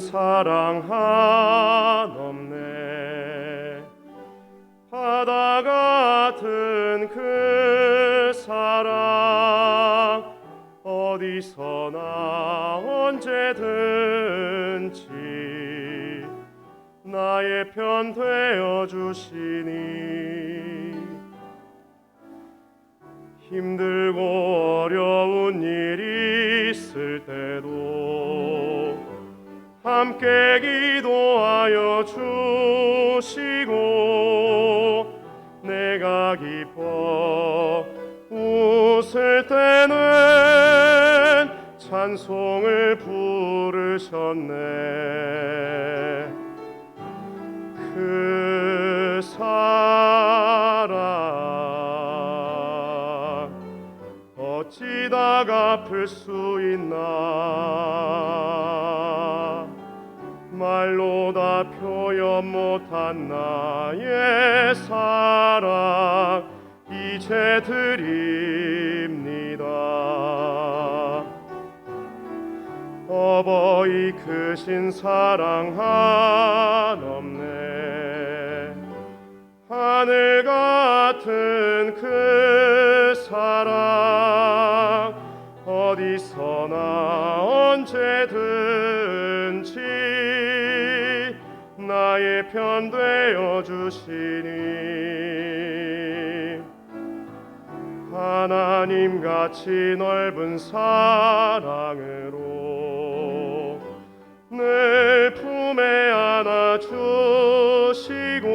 사랑 한없네 바다 같은 그 사랑 어디서나 언제든지 나의 편 되어 주시니. 힘들고 함께 기도하여 주시고 내가 기뻐 웃을 때는 찬송을 부르셨네. 그 사랑 어찌다 갚을 수 있나 말로 다 표현 못한 나의 사랑 이제 드립니다. 어버이 크신 사랑 한없네. 하늘 같은 그 사랑 어디서나 언제든 나의 편 되어 주시니. 하나님 같이 넓은 사랑으로 늘 품에 안아 주시고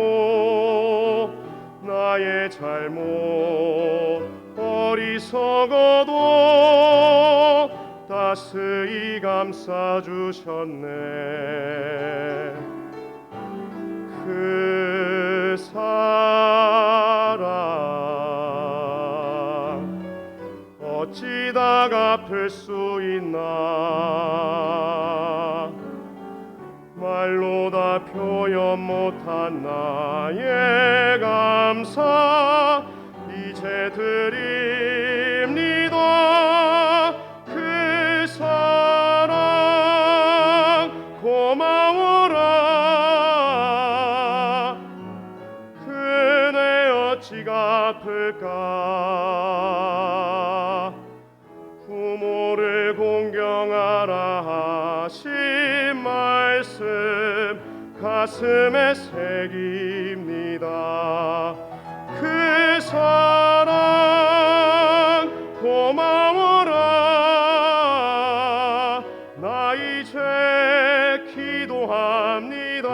나의 잘못 어리석어도 따스히 감싸 주셨네 어찌다 갚을 수 있나? 말로 다 표현 못한 나의 감사 이제 드립 갚을까? 부모를 공경하라 하신 말씀 가슴에 새깁니다. 그 사랑 고마워라. 나 이제 기도합니다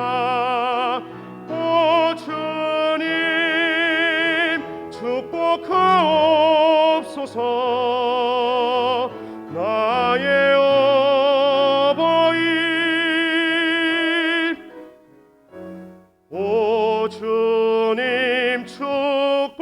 주님 축복